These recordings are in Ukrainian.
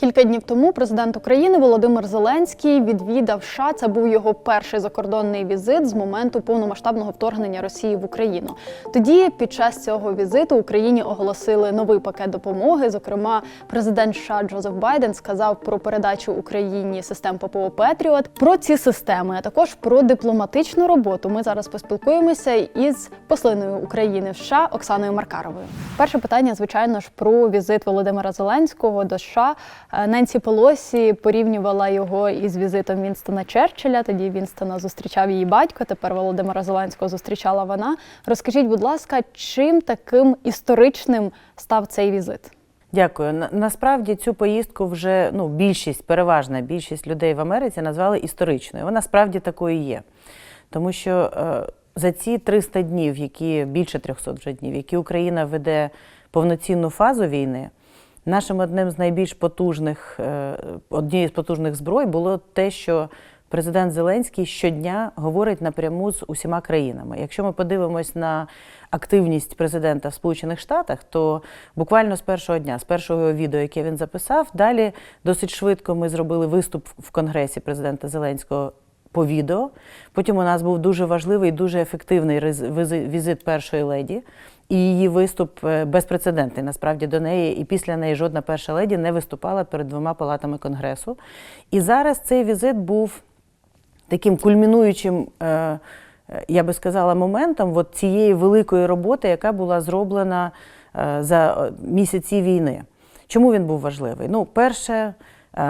Кілька днів тому президент України Володимир Зеленський відвідав США. Це був його перший закордонний візит з моменту повномасштабного вторгнення Росії в Україну. Тоді, під час цього візиту, Україні оголосили новий пакет допомоги. Зокрема, президент США Джозеф Байден сказав про передачу Україні систем ППО Петріот. Про ці системи, а також про дипломатичну роботу. Ми зараз поспілкуємося із послиною України в США Оксаною Маркаровою. Перше питання, звичайно ж, про візит Володимира Зеленського до США. Е, Ненсі Пелосі порівнювала його із візитом Вінстона Черчилля. Тоді Вінстона зустрічав її батько. Тепер Володимира Зеленського зустрічала вона. Розкажіть, будь ласка, чим таким історичним став цей візит? Дякую. Насправді цю поїздку вже ну, більшість, переважна більшість людей в Америці назвали історичною. Вона справді такою є. Тому що е, за ці 300 днів, які більше 300 вже днів, які Україна веде повноцінну фазу війни, нашим одним з найбільш потужних, е, однією з потужних зброй було те, що президент Зеленський щодня говорить напряму з усіма країнами. Якщо ми подивимось на активність президента в Сполучених Штатах, то буквально з першого дня, з першого відео, яке він записав, далі досить швидко ми зробили виступ в Конгресі президента Зеленського по відео. Потім у нас був дуже важливий, дуже ефективний візит першої леді. І її виступ е, безпрецедентний насправді до неї. І після неї жодна перша леді не виступала перед двома палатами конгресу. І зараз цей візит був таким кульмінуючим, е, е, я би сказала, моментом от цієї великої роботи, яка була зроблена за місяці війни. Чому він був важливий? Ну, перше,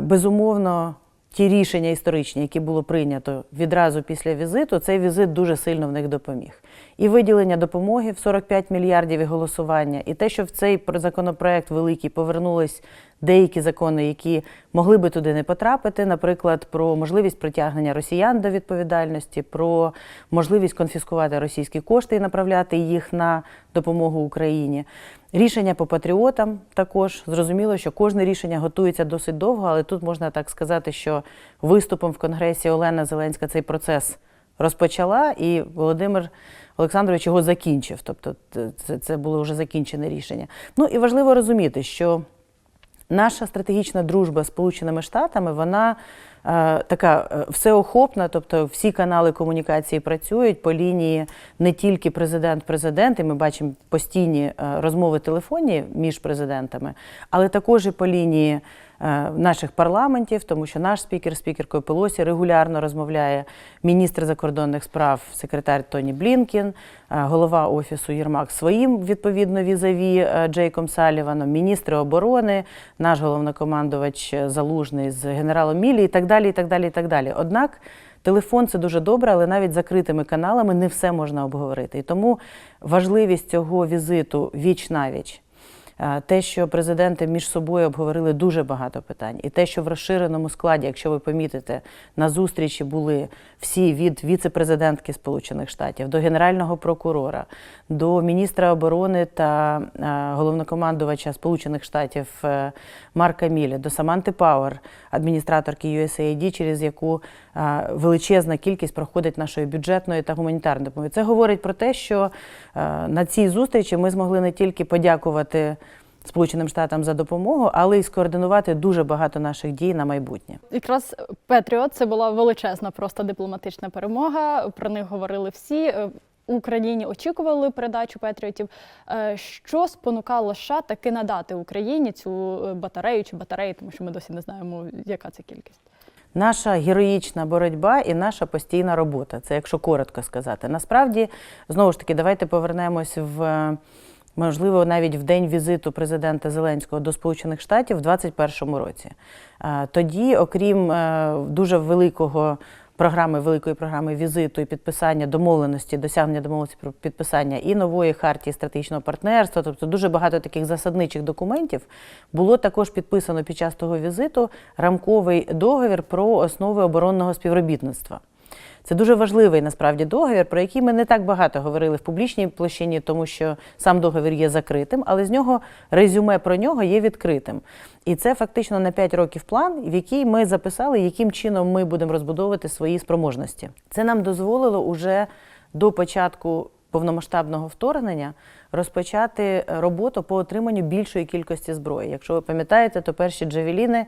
безумовно, ті рішення історичні, які було прийнято відразу після візиту, цей візит дуже сильно в них допоміг. І виділення допомоги в 45 мільярдів і голосування, і те, що в цей пр- законопроект великий повернулись деякі закони, які могли би туди не потрапити, наприклад, про можливість притягнення росіян до відповідальності, про можливість конфіскувати російські кошти і направляти їх на допомогу Україні. Рішення по патріотам також зрозуміло, що кожне рішення готується досить довго, але тут можна так сказати, що виступом в Конгресі Олена Зеленська цей процес розпочала, і Володимир Олександрович його закінчив. Тобто це, це було вже закінчене рішення. Ну і важливо розуміти, що наша стратегічна дружба з Сполученими Штатами, вона така е, всеохопна, тобто всі канали комунікації працюють по лінії не тільки президент-президент, і ми бачимо постійні е, розмови телефонні між президентами, але також і по лінії е, наших парламентів, тому що наш спікер, спікеркою Пелосі, регулярно розмовляє міністр закордонних справ, секретар Тоні Блінкін, е, голова офісу Єрмак своїм відповідно візаві е, Джейком Саліваном, міністри оборони, наш головнокомандувач е, Залужний з генералом Мілі і так далі. І так далі, і так далі. Однак телефон це дуже добре, але навіть закритими каналами не все можна обговорити. І тому важливість цього візиту віч навіч. Е, Те, що президенти між собою обговорили дуже багато питань, і те, що в розширеному складі, якщо ви помітите, на зустрічі були всі від віце-президентки Сполучених Штатів до генерального прокурора, до міністра оборони та е, головнокомандувача Сполучених Штатів е, Марка Міля, до Саманти Пауер, адміністраторки USAID, через яку величезна кількість проходить нашої бюджетної та гуманітарної допомоги. Це говорить про те, що на цій зустрічі ми змогли не тільки подякувати. Сполученим Штатам за допомогу, але й скоординувати дуже багато наших дій на майбутнє. Якраз Петріот це була величезна просто дипломатична перемога. Про них говорили всі. Е, В Україні очікували передачу Петріотів. Е, Що спонукало США таки надати Україні цю е, батарею чи батареї, тому що ми досі не знаємо, яка це кількість. Наша героїчна боротьба і наша постійна робота. Це якщо коротко сказати. Насправді, знову ж таки, давайте повернемось в можливо навіть в день візиту президента Зеленського до Сполучених Штатів в 2021 році. Е, Тоді, окрім е, дуже великого. Програми великої програми візиту і підписання домовленості, досягнення домовленості про підписання і нової хартії стратегічного партнерства, тобто дуже багато таких засадничих документів було також підписано під час того візиту рамковий договір про основи оборонного співробітництва. Це дуже важливий насправді договір, про який ми не так багато говорили в публічній площині, тому що сам договір є закритим, але з нього резюме про нього є відкритим. І це фактично на 5 років план, в який ми записали, яким чином ми будемо розбудовувати свої спроможності. Це нам дозволило уже до початку повномасштабного вторгнення розпочати е, роботу по отриманню більшої кількості зброї. Якщо ви пам'ятаєте, то перші джавеліни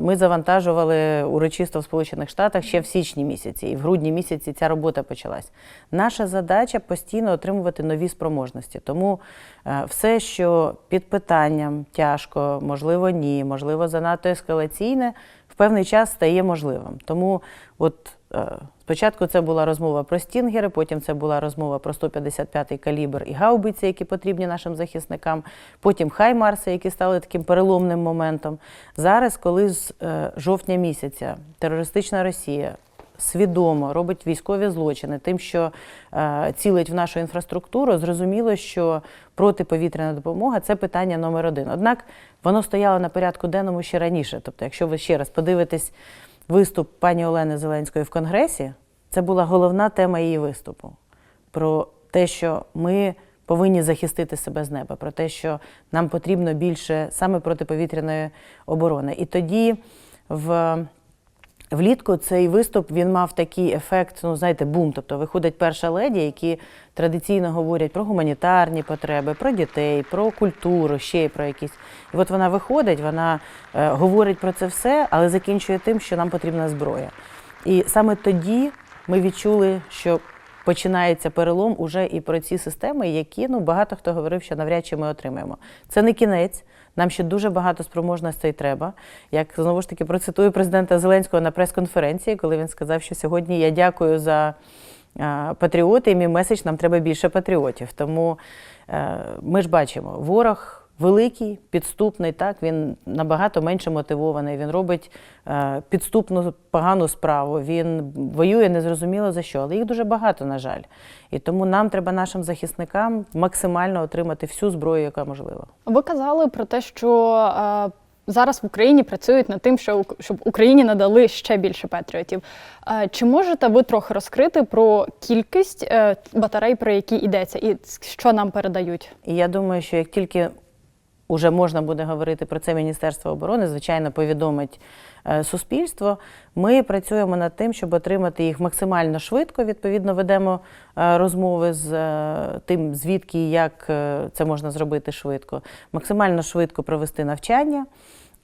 ми завантажували урочисто в Сполучених Штатах ще в січні місяці, і в грудні місяці ця робота почалась. Наша задача постійно отримувати нові спроможності. Тому е, все, що під питанням тяжко, можливо, ні, можливо, занадто ескалаційне, в певний час стає можливим. Тому от е, спочатку це була розмова про стінгери, потім це була розмова про 155-й калібр і гаубиці, які потрібні нашим захисникам, потім хаймарси, які стали таким переломним моментом. Зараз, коли з е, жовтня місяця терористична Росія свідомо робить військові злочини тим, що е, цілить в нашу інфраструктуру, зрозуміло, що протиповітряна допомога це питання номер один. Однак воно стояло на порядку денному ще раніше. Тобто, якщо ви ще раз подивитесь виступ пані Олени Зеленської в Конгресі, це була головна тема її виступу про те, що ми повинні захистити себе з неба, про те, що нам потрібно більше саме протиповітряної оборони. І тоді в Влітку цей виступ він мав такий ефект, ну знаєте, бум. Тобто виходить перша леді, які традиційно говорять про гуманітарні потреби, про дітей, про культуру, ще й про якісь. І от вона виходить, вона е, говорить про це все, але закінчує тим, що нам потрібна зброя. І саме тоді ми відчули, що починається перелом уже і про ці системи, які ну багато хто говорив, що навряд чи ми отримаємо. Це не кінець. Нам ще дуже багато спроможностей треба. Як знову ж таки процитую президента Зеленського на прес-конференції, коли він сказав, що сьогодні я дякую за патріоти, і мій меседж нам треба більше патріотів. Тому е, ми ж бачимо, ворог. Великий, підступний, так він набагато менше мотивований. Він робить е, підступну погану справу. Він воює незрозуміло за що, але їх дуже багато, на жаль. І тому нам треба нашим захисникам максимально отримати всю зброю, яка можлива. Ви казали про те, що е, зараз в Україні працюють над тим, що, щоб Україні надали ще більше патріотів. Е, чи можете ви трохи розкрити про кількість батарей, про які йдеться, і що нам передають? Я думаю, що як тільки вже можна буде говорити про це Міністерство оборони, звичайно, повідомить е, суспільство. Ми працюємо над тим, щоб отримати їх максимально швидко. Відповідно, ведемо е, розмови з е, тим, звідки і як це можна зробити швидко, максимально швидко провести навчання.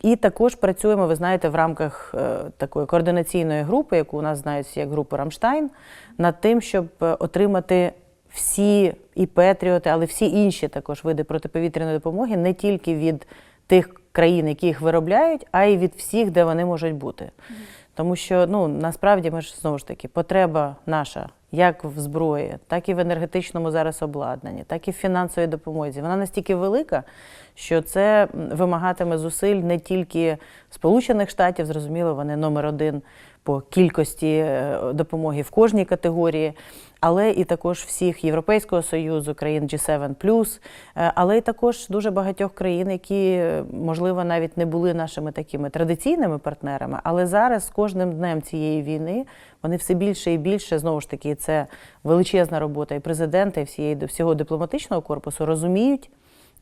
І також працюємо, ви знаєте, в рамках такої координаційної групи, яку у нас знають як групу Рамштайн, над тим, щоб отримати всі і Петріоти, але всі інші також види протиповітряної допомоги не тільки від тих країн, які їх виробляють, а й від всіх, де вони можуть бути. Тому що ну насправді ми ж знову ж таки потреба наша як в зброї, так і в енергетичному зараз обладнанні, так і в фінансовій допомозі. Вона настільки велика, що це вимагатиме зусиль не тільки Сполучених Штатів, зрозуміло, вони номер один по кількості е, допомоги в кожній категорії, але і також всіх Європейського Союзу, країн G7+, е, але і також дуже багатьох країн, які, е, можливо, навіть не були нашими такими традиційними партнерами, але зараз кожним днем цієї війни вони все більше і більше, знову ж таки, це величезна робота і президента, і всієї всього дипломатичного корпусу розуміють,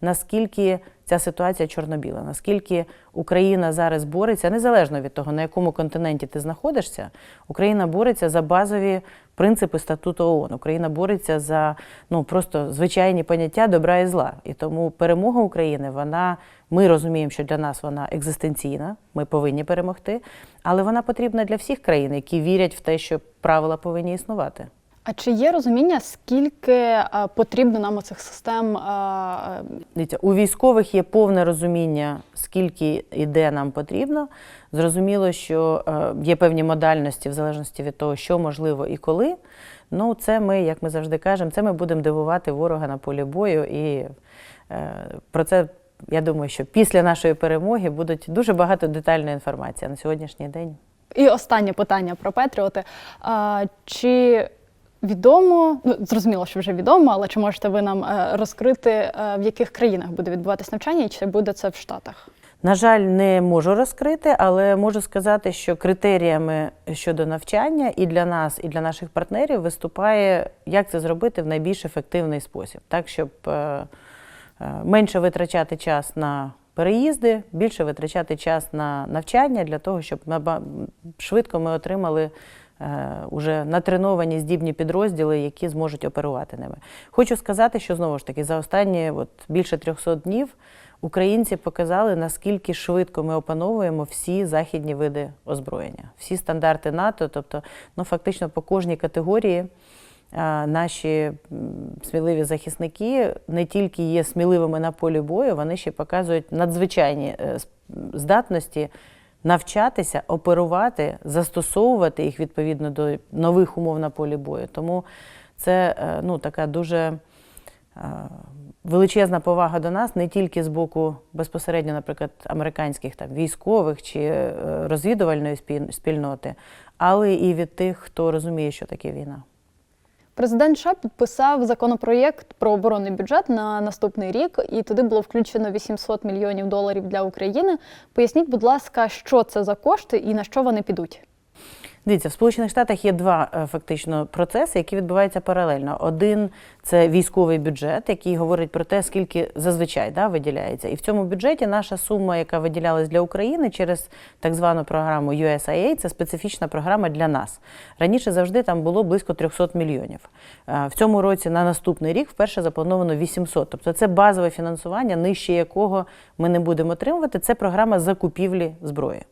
наскільки ця ситуація чорно-біла, наскільки Україна зараз бореться, незалежно від того, на якому континенті ти знаходишся, Україна бореться за базові принципи статуту ООН. Україна бореться за ну просто звичайні поняття добра і зла. І тому перемога України, вона ми розуміємо, що для нас вона екзистенційна, ми повинні перемогти, але вона потрібна для всіх країн, які вірять в те, що правила повинні існувати. А чи є розуміння, скільки е, потрібно нам оцих систем? е, е, Дивіться, у військових є повне розуміння, скільки і де нам потрібно. Зрозуміло, що є певні модальності в залежності від того, що можливо і коли. Ну, це ми, як ми завжди кажемо, це ми будемо дивувати ворога на полі бою. І про це я думаю, що після нашої перемоги будуть дуже багато детальної інформації на сьогоднішній день. І останнє питання про Петріоти. Чи відомо, ну зрозуміло, що вже відомо, але чи можете ви нам е, розкрити, е, в яких країнах буде відбуватись навчання, і чи буде це в Штатах? На жаль, не можу розкрити, але можу сказати, що критеріями щодо навчання і для нас, і для наших партнерів виступає, як це зробити в найбільш ефективний спосіб, так щоб е, менше витрачати час на переїзди, більше витрачати час на навчання для того, щоб швидко ми отримали уже натреновані здібні підрозділи, які зможуть оперувати ними. Хочу сказати, що знову ж таки за останні от, більше 300 днів українці показали, наскільки швидко ми опановуємо всі західні види озброєння, всі стандарти НАТО, тобто ну, фактично по кожній категорії. Наші сміливі захисники не тільки є сміливими на полі бою, вони ще показують надзвичайні е, здатності навчатися, оперувати, застосовувати їх відповідно до нових умов на полі бою. Тому це е, ну, така дуже е, величезна повага до нас не тільки з боку безпосередньо, наприклад, американських там військових чи е, розвідувальної спіль- спільноти, але і від тих, хто розуміє, що таке війна. Президент США підписав законопроєкт про оборонний бюджет на наступний рік, і туди було включено 800 мільйонів доларів для України. Поясніть, будь ласка, що це за кошти і на що вони підуть? Дивіться, в Сполучених Штатах є два е, фактично процеси, які відбуваються паралельно. Один це військовий бюджет, який говорить про те, скільки зазвичай да, виділяється. І в цьому бюджеті наша сума, яка виділялась для України через так звану програму USAID, це специфічна програма для нас. Раніше завжди там було близько 300 мільйонів. Е, В цьому році на наступний рік вперше заплановано 800. Тобто це базове фінансування, нижче якого ми не будемо отримувати. Це програма закупівлі зброї.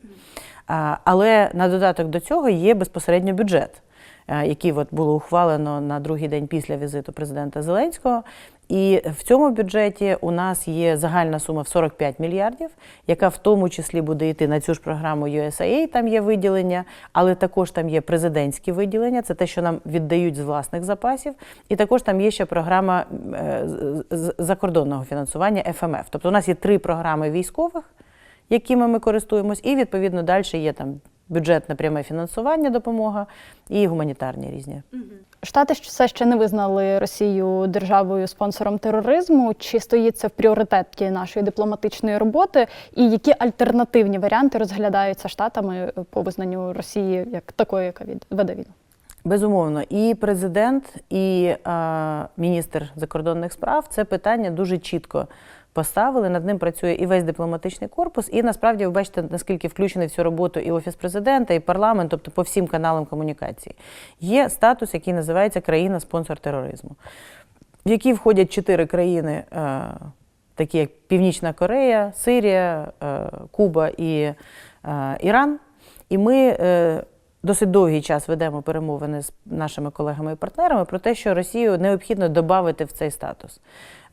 Але на додаток до цього є безпосередньо бюджет, е, який от було ухвалено на другий день після візиту президента Зеленського. І в цьому бюджеті у нас є загальна сума в 45 мільярдів, яка в тому числі буде йти на цю ж програму USAID, там є виділення, але також там є президентські виділення, це те, що нам віддають з власних запасів. І також там є ще програма е, закордонного фінансування FMF. Тобто у нас є три програми військових якими ми користуємось, і відповідно далі є там бюджетне пряме фінансування, допомога і гуманітарні різні. Штати все ще не визнали Росію державою спонсором тероризму. Чи стоїть це в пріоритеті нашої дипломатичної роботи? І які альтернативні варіанти розглядаються штатами по визнанню Росії як такої, яка веде війну? Безумовно, і президент, і е, міністр закордонних справ це питання дуже чітко поставили. Над ним працює і весь дипломатичний корпус. І насправді ви бачите, наскільки включений в цю роботу і офіс президента, і парламент, тобто по всім каналам комунікації. Є статус, який називається країна-спонсор тероризму, в який входять чотири країни. Е, Такі як Північна Корея, Сирія, е, Куба і е, Іран. І ми досить довгий час ведемо перемовини з нашими колегами і партнерами про те, що Росію необхідно додати в цей статус.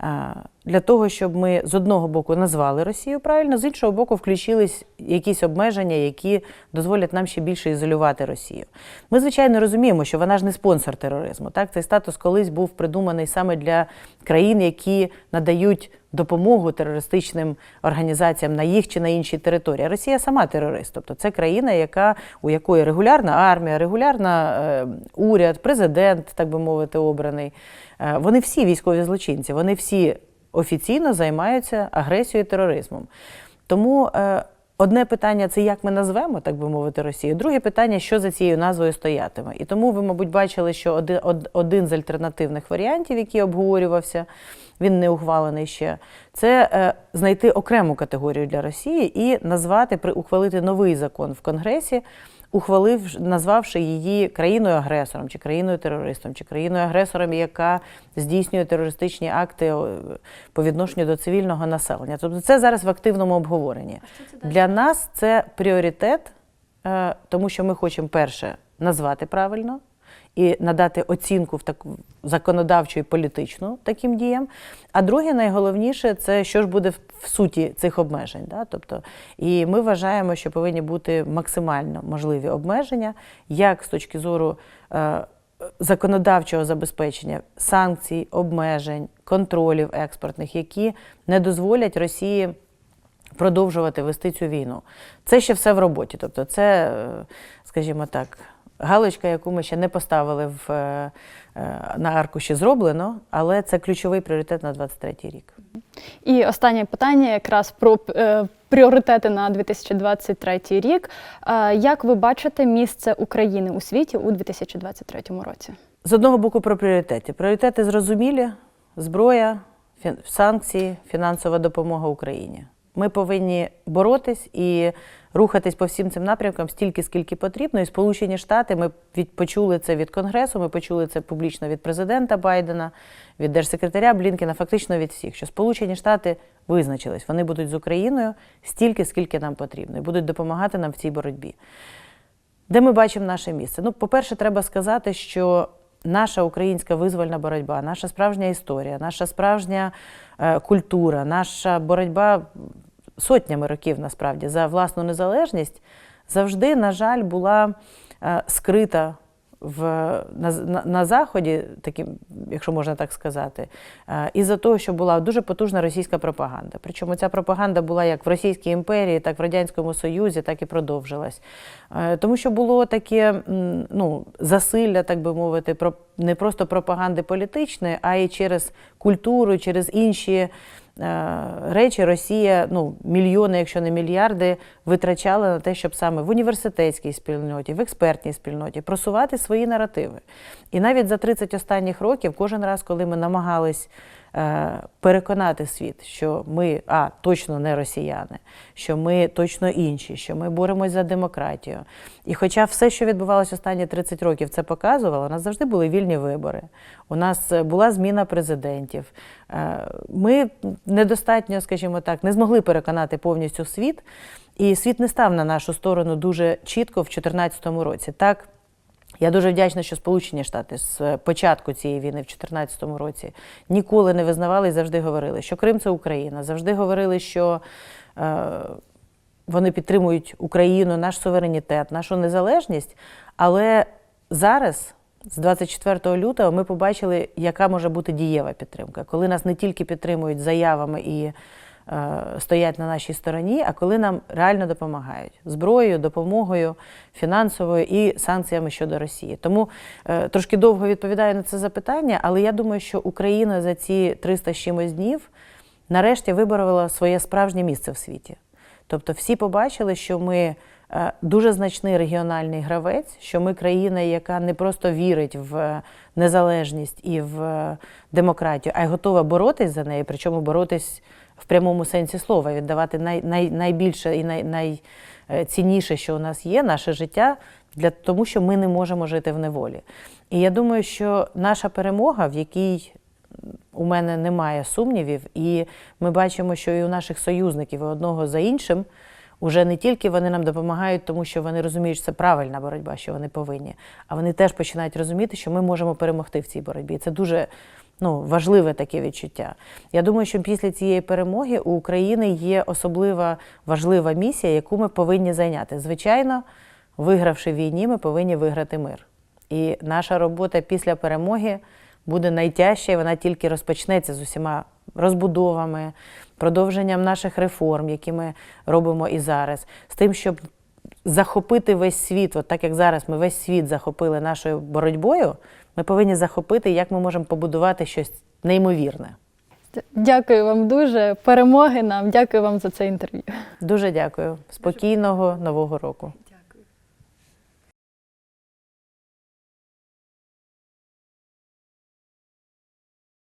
Е, Для того, щоб ми з одного боку назвали Росію правильно, з іншого боку, включились якісь обмеження, які дозволять нам ще більше ізолювати Росію. Ми, звичайно, розуміємо, що вона ж не спонсор тероризму. Так, цей статус колись був придуманий саме для країн, які надають допомогу терористичним організаціям на їх чи на іншій території. Росія сама терорист, тобто це країна, яка у якої регулярна армія, регулярна е, уряд, президент, так би мовити, обраний. Е, вони всі військові злочинці, вони всі офіційно займаються агресією і тероризмом. Тому е, одне питання це як ми назвемо, так би мовити, Росію. Друге питання, що за цією назвою стоятиме. І тому ви, мабуть, бачили, що один, один з альтернативних варіантів, який обговорювався, він не ухвалений ще, це е, знайти окрему категорію для Росії і назвати, при- ухвалити новий закон в Конгресі, ухвалив, назвавши її країною-агресором, чи країною-терористом, чи країною-агресором, яка здійснює терористичні акти по відношенню до цивільного населення. Тобто це зараз в активному обговоренні. Для нас це пріоритет, е, тому що ми хочемо перше назвати правильно. І надати оцінку в таку законодавчу і політичну таким діям. А друге, найголовніше, це що ж буде в- суті цих обмежень. Да? Тобто, і ми вважаємо, що повинні бути максимально можливі обмеження, як з точки зору е, законодавчого забезпечення санкцій, обмежень, контролів експортних, які не дозволять Росії продовжувати вести цю війну. Це ще все в роботі. Тобто, це, е, скажімо так, галочка, яку ми ще не поставили в, е, е, на аркуші зроблено, але це ключовий пріоритет на 23 рік. І останнє питання якраз про е, пріоритети на 2023 рік. Як ви бачите місце України у світі у 2023 році? З одного боку, про пріоритети. Пріоритети зрозумілі: зброя, фін- санкції, фінансова допомога Україні. Ми повинні боротись і рухатись по всім цим напрямкам стільки, скільки потрібно. І Сполучені Штати ми почули це від Конгресу, ми почули це публічно від президента Байдена, від держсекретаря Блінкена, фактично від всіх, що Сполучені Штати визначились, вони будуть з Україною стільки, скільки нам потрібно, і будуть допомагати нам в цій боротьбі. Де ми бачимо наше місце? Ну, по-перше, треба сказати, що наша українська визвольна боротьба, наша справжня історія, наша справжня е, культура, наша боротьба сотнями років насправді за власну незалежність завжди, на жаль, була е, скрита в, на, на, на Заході, таким, якщо можна так сказати, е, із-за того, що була дуже потужна російська пропаганда. Причому ця пропаганда була як в Російській імперії, так в Радянському Союзі, так і продовжилась. Е, Тому що було таке ну, засилля, так би мовити, про, не просто пропаганди політичної, а й через культуру, через інші. Е, Речі Росія ну мільйони, якщо не мільярди, витрачала на те, щоб саме в університетській спільноті, в експертній спільноті просувати свої наративи. І навіть за 30 останніх років, кожен раз, коли ми намагались переконати світ, що ми а точно не росіяни, що ми точно інші, що ми боремось за демократію. І хоча все, що відбувалося останні 30 років, це показувало, у нас завжди були вільні вибори. У нас е, була зміна президентів. Е, Ми недостатньо, скажімо так, не змогли переконати повністю світ, і світ не став на нашу сторону дуже чітко в 2014 році. Так, я дуже вдячна, що Сполучені Штати з початку цієї війни в 2014 році ніколи не визнавали і завжди говорили, що Крим це Україна. Завжди говорили, що е, вони підтримують Україну, наш суверенітет, нашу незалежність. Але зараз, з 24 лютого, ми побачили, яка може бути дієва підтримка, коли нас не тільки підтримують заявами і стоять на нашій стороні, а коли нам реально допомагають зброєю, допомогою фінансовою і санкціями щодо Росії. Тому е, трошки довго відповідаю на це запитання, але я думаю, що Україна за ці 300 з чимось днів нарешті виборола своє справжнє місце в світі. Тобто всі побачили, що ми е, дуже значний регіональний гравець, що ми країна, яка не просто вірить в незалежність і в е, демократію, а й готова боротись за неї, причому боротись в прямому сенсі слова, віддавати най, най, найбільше і най, найцінніше, що у нас є, наше життя, для тому, що ми не можемо жити в неволі. І я думаю, що наша перемога, в якій у мене немає сумнівів, і ми бачимо, що і у наших союзників і одного за іншим уже не тільки вони нам допомагають, тому що вони розуміють, що це правильна боротьба, що вони повинні, а вони теж починають розуміти, що ми можемо перемогти в цій боротьбі. Це дуже ну, важливе таке відчуття. Я думаю, що після цієї перемоги у України є особлива важлива місія, яку ми повинні зайняти. Звичайно, вигравши війні, ми повинні виграти мир. І наша робота після перемоги буде найтяжча, і вона тільки розпочнеться з усіма розбудовами, продовженням наших реформ, які ми робимо і зараз, з тим, щоб захопити весь світ, от так як зараз ми весь світ захопили нашою боротьбою, ми повинні захопити, як ми можемо побудувати щось неймовірне. Дякую вам дуже. Перемоги нам. Дякую вам за це інтерв'ю. Дуже дякую. Спокійного нового року.